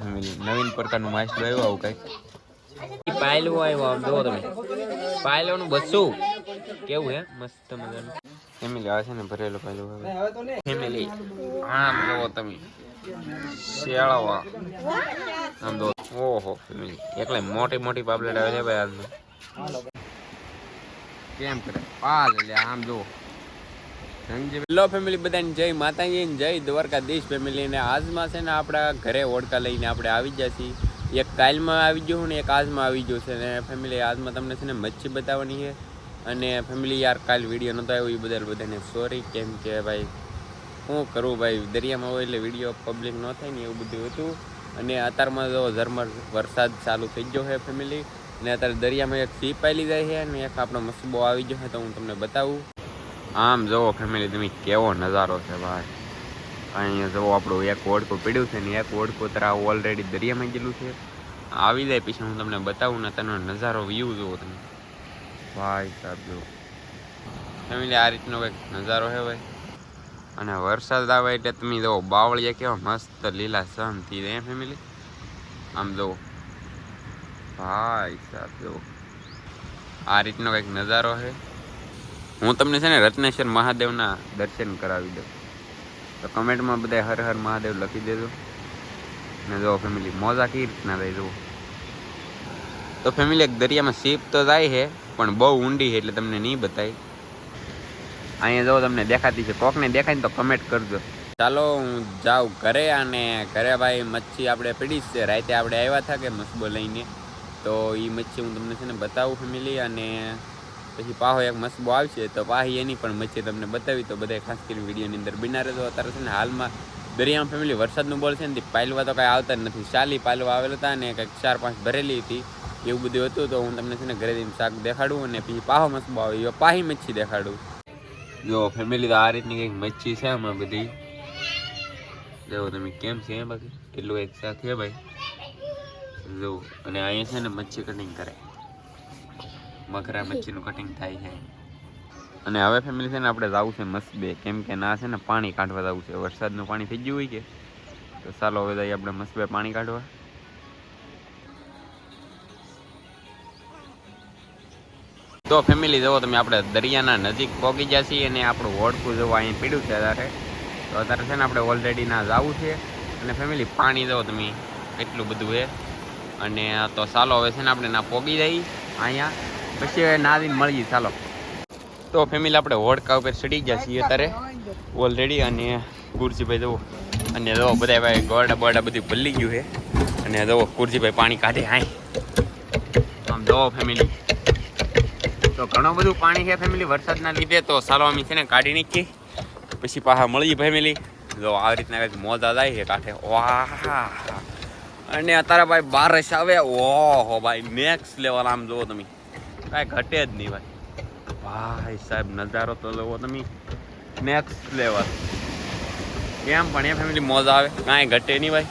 Family નવીન પ્રકારનું માછલું આવ્યું આવું કઈ પાયલું આવ્યું આમ જુઓ તમે. પાયલોનું બસું કેવું હે? મસ્ત મજાનું. ફેમિલી આવે છે ને ભરેલું પહેલું હવે ફેમિલી આમ જોવો તમે. શિયાળાવા આમ જો ઓહો ફેમિલી એકલા મોટી મોટી પાપલેટ આવે છે ભાઈ આજનું. કેમ કરે? પાલ એટલે આમ જો હેલો ફેમિલી બધાને, જય માતાજી જય દ્વારકાધીશ ફેમિલી. ને આજમાં છે ને આપણા ઘરે ઓળકા લઈને આપણે આવી ગયા છીએ. એક કાલમાં આવી ગયો ને એક આજમાં આવી ગયો છે. ને ફેમિલી, આજમાં તમને છે ને મચ્છી બતાવવાની છે. અને ફેમિલી, યાર કાલ વીડિયો નહોતો આવ્યો એ બદલ બધાને સોરી કેમ કે ભાઈ શું કરું ભાઈ, દરિયામાં હોય એટલે વીડિયો પબ્લિક ન થાય ને એવું બધું હતું. અને અત્યારમાં તો ઝરમર વરસાદ ચાલુ થઈ ગયો છે ફેમિલી. અને અત્યારે દરિયામાં એક સીપ આવેલી જાય છે અને એક આપણો મસબો આવી ગયો છે, તો હું તમને બતાવું. આમ જુઓ ફેમિલી તમે કેવો નજારો છે ભાઈ. અહીંયા જુઓ આપણું એક ઓડકું પીડ્યું છે ને એક ઓડકું તરા ઓલરેડી દરિયામાં ગયેલું છે. આવી જાય પછી હું તમને બતાવું ને તેનો નજારો વ્યૂ જુઓ તમે. ભાઈ સાહેબ જુઓ. ફેમિલી આ રીતનો કંઈક નજારો છે ભાઈ. અને વરસાદ આવે એટલે તમે જુઓ બાવળિયા કેવા મસ્ત લીલા સમ થઈ જાય ફેમિલી આમ જુઓ. ભાઈ સાહેબ જુઓ. આ રીતનો કંઈક નજારો છે. હું તમને છે ને રત્નેશ્વર મહાદેવના દર્શન કરાવી દઉં. તો કમેન્ટમાં બધા હર હર મહાદેવ લખી દેજો. ને જો ફેમિલી મોજા કઈ રીતના થાય જવું તો ફેમિલી એક દરિયામાં સીપ તો જાય છે, પણ બહુ ઊંડી છે એટલે તમને નહીં બતાય. અહીંયા જો તમને દેખાતી છે, કોકને દેખાય ને તો કમેન્ટ કરજો. ચાલો હું જાઉં ઘરે અને ઘરે ભાઈ મચ્છી આપણે પડી છે. રાતે આપણે આવ્યા હતા કે મસબો લઈને. તો એ મચ્છી હું તમને છે ને બતાવું ફેમિલી અને પછી પાહો એક મસબો આવશે. તો પાહી એની પણ મચ્છી તમને બતાવી. તો બધા ખાસ કરીને વિડીયોની અંદર બિના રહેતો અત્યારે છે ને હાલમાં દરિયામાં ફેમિલી વરસાદનું બોલ છે ને પાલવા તો કાંઈ આવતા નથી. ચાલી પાલવા આવેલા હતા ને કંઈક ચાર પાંચ ભરેલી હતી. એવું બધું હતું તો હું તમને છે ને ઘરે શાક દેખાડું અને પછી પાહો મસબો આવે એવા પાહી મચ્છી દેખાડું. જો ફેમિલી તો આ રીતની કંઈક મચ્છી છે આમાં બધી. જો તમે કેમ છે બાકી? કેટલું એક સાથે ભાઈ? જો અને અહીંયા છે ને મચ્છી કટિંગ કરે મગરા મચ્છીનું કટિંગ થાય છે. અને હવે ફેમિલી છે ને આપણે જવું છે મસ્બે. કેમ કે ના છે ને પાણી કાઢવા જવું છે. વરસાદનું પાણી થઈ ગયું હોય કે? તો ચાલો હવે જઈએ આપણે મસ્બે પાણી કાઢવા. તો ફેમિલી જુઓ તમે આપણે દરિયાના નજીક પહોંચી ગયા છીએ અને આપણું ઓળખું જવું અહીં પીડ્યું છે અત્યારે. તો અત્યારે છે ને આપણે ઓલરેડી ના જવું છે. અને ફેમિલી પાણી જુઓ તમે એટલું બધું છે. અને તો ચાલો હવે છે ને આપણે ના પોગી જઈ અહીંયા. પછી નાવીને મળી મળીએ, ચાલો. તો ફેમિલી આપણે હોડકા ઉપર ચડી ગયા છીએ અત્યારે. ઓલરેડી અને કુરજીભાઈ જવો અને જવો બધા ભાઈ ગોરડા બોરડા બધું ભલી ગયું છે. અને જવો કુરજીભાઈ પાણી કાઢે હાય. આમ જવો ફેમિલી તો ઘણું બધું પાણી છે ફેમિલી વરસાદના લીધે તો ચાલો અમે છે ને કાઢી નીકળી પછી પાછા મળીએ ફેમિલી જો આવી રીતના કંઈક મોજા જાય છે કાંઠે. વાહ! અને અત્યારે ભાઈ બારસ આવે. ઓહો, ભાઈ નેક્સ્ટ લેવલ આમ જુઓ તમે. કાંઈ ઘટે જ નહીં ભાઈ. ભાઈ સાહેબ, નજારો તો લેવો તમે. નેક્સ્ટ લેવલ કેમ પણ એ ફેમિલી મોજા આવે? કાંઈ ઘટે નહીં ભાઈ.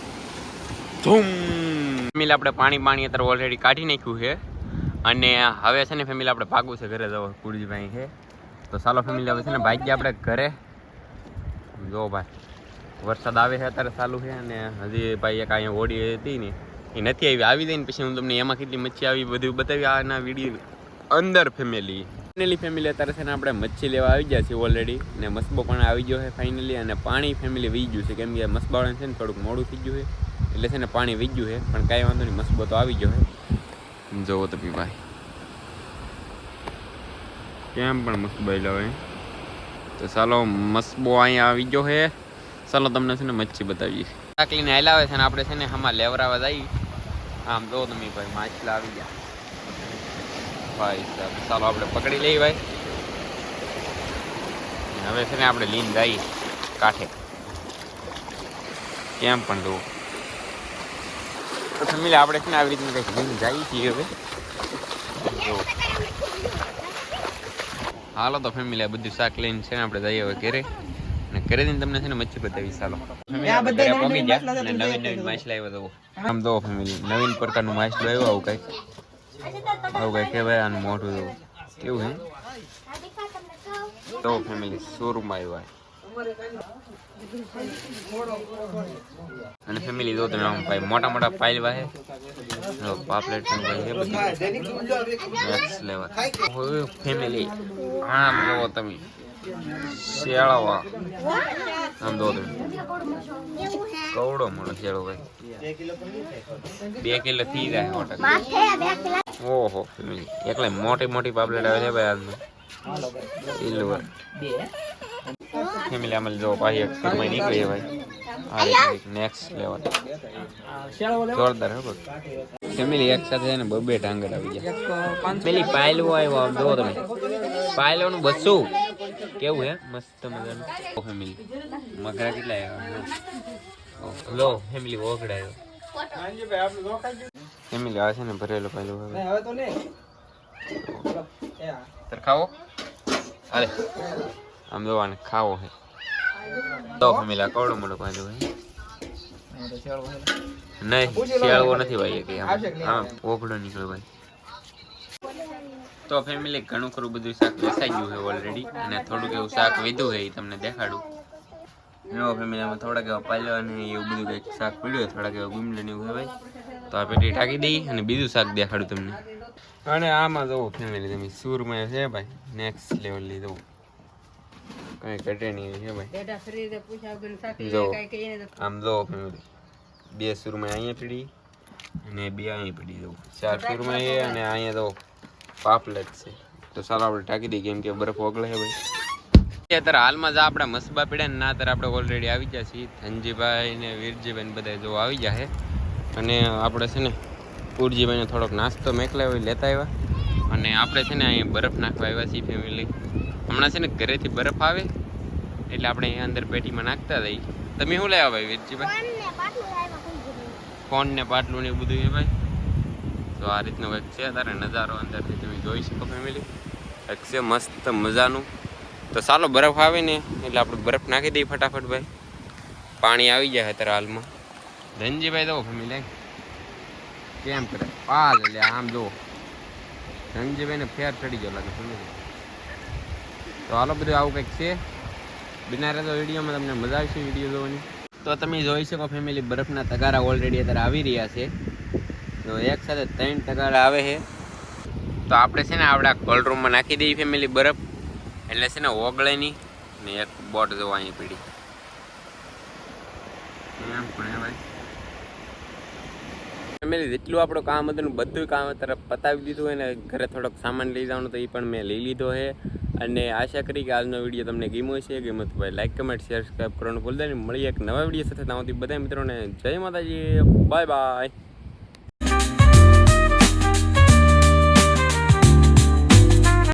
ધૂમ. ફેમિલી આપણે પાણી પાણી અત્યારે ઓલરેડી કાઢી નાખ્યું છે. અને હવે છે ને ફેમિલી આપણે ભાગવું છે ઘરે જવો. કુરજીભાઈ છે. તો ચાલો ફેમિલી હવે છે ને ભાગ્ય આપણે ઘરે. જો ભાઈ, વરસાદ આવે છે અત્યારે ચાલુ છે અને હજી ભાઈ એક અહીંયા હોડી હતી ને એ નથી આવી આવી દઈને પછી હું તમને એમાં કેટલી મચ્છી આવી, બધું બતાવી, આના વીડિયો અંદર ફેમિલી ફાઇનલી ફેમિલી અત્યારે છે ને આપણે મચ્છી લેવા આવી ગયા છીએ ઓલરેડી ને મસબો પણ આવી ગયો છે ફાઇનલી અને પાણી ફેમિલી વી ગયું છે. કેમ કે મસબાવાળાને છે ને થોડુંક મોડું થઈ ગયું છે. એટલે છે ને પાણી વી ગયું છે. પણ કાંઈ વાંધો નહીં મસબો તો આવી ગયો છે. જોવો તમે ભાઈ. કેમ પણ મસબો લાવે તો ચાલો મસબો અહીંયા આવી ગયો છે. ચાલો તમને છે ને મચ્છી બતાવીએ. ચાકલીને હલાવે છે ને આપણે છે ને આમાં લેવરાવા જઈએ આમ જો તમે ભાઈ માછલા આવી ગયા. ભાઈ સાહેબ ચાલો આપણે પકડી લઈએ ભાઈ. હવે છે ને આપણે લીન જઈએ કાંઠે. કેમ પણ જોવું. તો આપણે છે ને આવી રીતના કંઈક લીન જઈએ છીએ હવે. હાલો તો ફેમિલી આ બધું શાક લઈને છે ને આપણે જઈએ હવે ઘરે. અને ઘરે જઈને તમને છે ને મચ્છી બતાવી ચાલો પહોંચી ગયા. અને નવીન નવીન માછલા આવ્યો હતો આમ તો ફેમિલી નવીન પ્રકારનું માછલું આવ્યું આવું કંઈક. આવું કંઈક કહેવાય આનું મોઢું એવું. કેવું હે તો ફેમિલી શોરૂમ આવ્યા. અને ફેમિલી જો તમે આમ ભાઈ મોટા મોટા પાઇલ વાહે. પાપલેટ ને ભાઈ એ બધું. નેક્સ્ટ લેવલ ફેમિલી આમ જોવો તમે. શેળવા આમ દો તમે. કવડો મોટો શેળો ભાઈ? બે કિલો થઈ જાય ટકા ઓહો. ફેમિલી એકલા મોટી મોટી પાપલેટ આવે છે ભાઈ આજનું. સિલ્વર ફેમિલી આમાં જો પાછી એક સમય નીકળી ભાઈ. નેક્સ્ટ લેવલ જોરદાર હે બસ ફેમિલી એક સાથે ને બબે ટાંગર આવી ગયા. પેલી પાયલો આવ્યો આમ જો તમે. પાયલો નું કેવું હે? મસ્ત મજાનું. ફેમિલી. મગરા કેટલા આવ્યા? લો ફેમિલી ઓગડાયો ફેમિલી આ છે ને ભરેલો પાયલો હવે. તર ખાવો? અરે આમ જોવાને ખાવો હે. તો ફેમિલા આ કવડો મોટો પાયલો હે. નહીં શિયાળવો નથી ભાઈ કે હા ઓગળો નીકળ્યો ભાઈ. તો ફેમિલી ઘણું ખરું બધું શાક વેચાઈ ગયું છે ઓલરેડી અને થોડુંક એવું શાક વીધું છે એ તમને દેખાડું. જો ફેમિલી આમાં થોડાક એવા પાલ્યો અને એવું બધું કંઈક શાક પડ્યું હોય થોડાક એવા ગુમલે ને એવું હોય ભાઈ. તો આ પેટી ટાંકી દઈ અને બીજું શાક દેખાડું તમને. અને આમાં જવું ફેમિલી તમે સૂરમાં છે ભાઈ નેક્સ્ટ લેવલ લીધો કઈ ઘટે નહીં છે ભાઈ. જો આમ જો ફેમિલી બે સુરમાં અહીંયા પડી અને બે અહીંયા પડી જવું. ચાર સુરમાં એ અને અહીંયા તો પાપલેટ છે. તો ચાલો આપણે ટાંકી દઈએ કેમ કે બરફ ઓગળે છે ભાઈ. અત્યારે હાલમાં જ આપણે મસબા પીડ્યા ને ના અત્યારે આપણે ઓલરેડી આવી ગયા છીએ. ધનજીભાઈ ને વીરજીભાઈ ને બધા જો આવી ગયા છે. અને આપણે છે ને પૂરજીભાઈને થોડોક નાસ્તો મેકલા હોય લેતા આવ્યા. અને આપણે છે ને અહીંયા બરફ નાખવા આવ્યા છીએ ફેમિલી હમણાં છે ને ઘરેથી બરફ આવે, એટલે આપણે અહીંયા અંદર પેટીમાં નાખતા જઈએ તમે શું લઈ ભાઈ વીરજીભાઈ? ફોન ને પાટલું ને બધું એ ભાઈ? તો આ રીતનો કંઈક છે તારે નજારો અંદરથી તમે જોઈ શકો ફેમિલી કંઈક છે મસ્ત મજાનું. તો ચાલો બરફ આવે ને, એટલે આપણે બરફ નાખી દઈએ ફટાફટ ભાઈ. પાણી આવી જાય અત્યારે હાલમાં. ધનજીભાઈ તો લે. કેમ કરે? પાલ એટલે આમ જુઓ ધનજીભાઈને ફેર ચડી ગયો લાગે ફેમિલી તો હાલો બધું આવું કંઈક છે. બિના રહેતો વિડીયોમાં તમને મજા આવશે વીડિયો જોવાની. તો તમે જોઈ શકો ફેમિલી બરફના તગારા ઓલરેડી અત્યારે આવી રહ્યા છે. તો એક સાથે ત્રણ તગારા આવે છે. તો આપણે છે ને આપણે કોલ્ડ રૂમમાં નાખી દઈએ ફેમિલી બરફ. એટલે છે ને ઓગળે નહીં ને એક બોટ જોવા અહીં પીડી. એમ પણ ભાઈ. ફેમિલી જેટલું આપણું કામ હતું બધું કામ અત્યારે પતાવી દીધું અને ઘરે થોડોક સામાન લઈ જવાનું તો એ પણ મેં લઈ લીધો છે. અને આશા કરી કે આજનો વીડિયો તમને ગમ્યો છે ગમ્યો તો ભાઈ લાઇક કમેન્ટ શેર સબસ્ક્રાઈબ કરવાનું ભૂલતા નહીં. મળીએ એક નવા વીડિયો સાથે. ત્યાં બધા મિત્રોને જય માતાજી. Bye bye